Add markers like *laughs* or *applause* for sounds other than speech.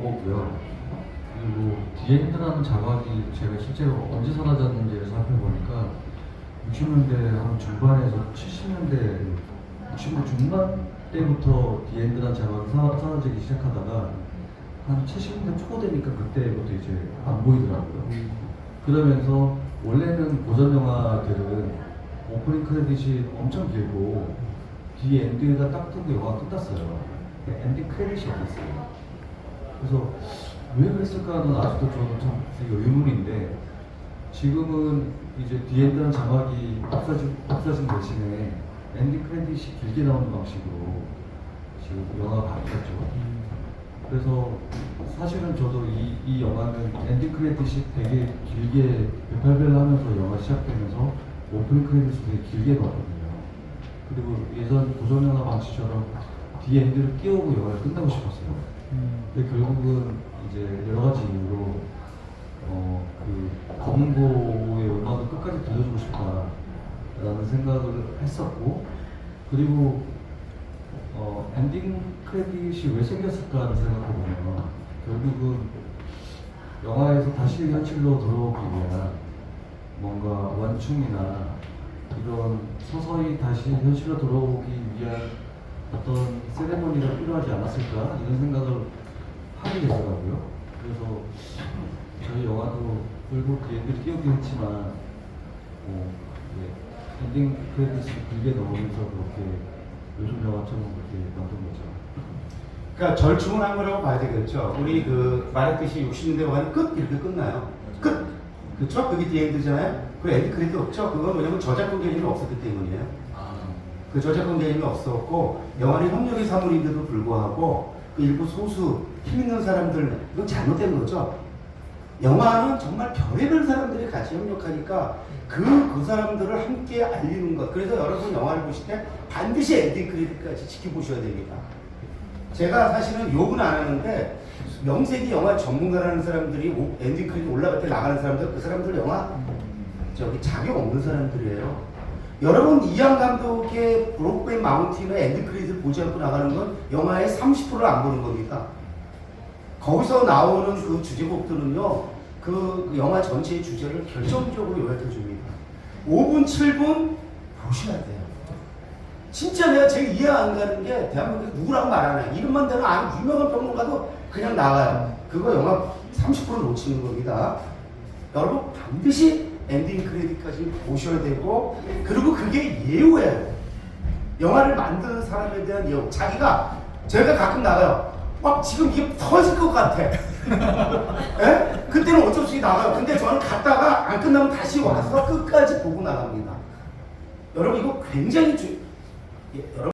거고요. 그리고 디엔드라는 자각이 제가 실제로 언제 사라졌는지를 살펴보니까 60년대 한 중반에서 70년대 60년대 중반 때부터 디엔드라는 자각이 사, 사라지기 시작하다가 한 70년대 초 되니까 그때부터 이제 안 보이더라고요. 그러면서 원래는 고전 영화들은 오프닝 크레딧이 엄청 길고 뒤에 엔딩가 딱 뜨고 영화가 끝났어요. 엔딩 크레딧이 없었어요. 그래서 왜 그랬을까는 아직도 저는 참 되게 의문인데 지금은 이제 디엔드라는 자막이 없어진, 없어진 대신에 엔딩 크레딧이 길게 나오는 방식으로 지금 영화가 바뀌었죠. 그래서 사실은 저도 이, 이 영화는 엔딩 크레딧이 되게 길게 별별별 하면서 영화 시작되면서 오프닝 크레딧이 되게 길게 봤거든요. 그리고 예전 고전 영화 방식처럼 뒤에 엔딩을 끼우고 영화를 끝내고 싶었어요. 근데 결국은 이제 여러 가지 이유로 어 그 검은고의 음악을 끝까지 들려주고 싶다라는 생각을 했었고 그리고 어 엔딩 크레딧이 왜 생겼을까를 생각해 보면 결국은 영화에서 다시 현실로 들어오기 위한 뭔가 완충이나 이런 서서히 다시 현실로 들어오기 위한 어떤 세레머니가 필요하지 않았을까 이런 생각을 하게 되더라고요. 그래서 저희 영화도 결국 얘들이 끼우긴 했지만 뭐 예, 엔딩 크레딧을 길게 넣으면서 그렇게 요즘 영화처럼 그렇게 만든 거죠. 그러니까 절충을 한 거라고 봐야 되겠죠. 우리 그 말했듯이 60년대 영화는 끝 이렇게 끝나요. 끝. 그쵸? 그게 디엔드잖아요. 그 엔드 크레딧 없죠. 그건 뭐냐면 저작권 개념이 없었기 때문이에요. 그 저작권 개념이 없었고 영화는 협력의 사물인데도 불구하고 그 일부 소수 힘 있는 사람들 이건 잘못된 거죠. 영화는 정말 별의별 사람들이 같이 협력하니까 그, 그 사람들을 함께 알리는 것. 그래서 여러분 영화를 보실 때 반드시 엔딩 크레딧까지 지켜보셔야 됩니다. 제가 사실은 욕은 안 하는데 명색이 영화 전문가라는 사람들이 오- 엔딩 크레딧 올라갈 때 나가는 사람들 그 사람들 영화 저기 자격 없는 사람들이에요. 여러분 이양 감독의 브로크백 마운틴의 엔드 크레딧을 보지 않고 나가는 건 영화의 30%를 안 보는 겁니다. 거기서 나오는 그 주제곡들은요, 그 영화 전체의 주제를 결정적으로 요약해 줍니다. 5분, 7분 보셔야 돼요. 진짜 내가 제일 이해 안 가는 게 대한민국에 누구라고 말하나 이름만 대는 아주 유명한 평론가도 그냥 나와요. 그거 영화 30% 놓치는 겁니다. 여러분 반드시 엔딩 크레딧까지 보셔야 되고 그리고 그게 예우예요. 영화를 만드는 사람에 대한 예우. 자기가 제가 가끔 나가요. 막 지금 이게 터질 것 같아. *laughs* 예? 그때는 어쩔 수 없이 나가요. 근데 저는 갔다가 안 끝나면 다시 와서 끝까지 보고 나갑니다. 여러분 이거 굉장히 주, 예, 여러분.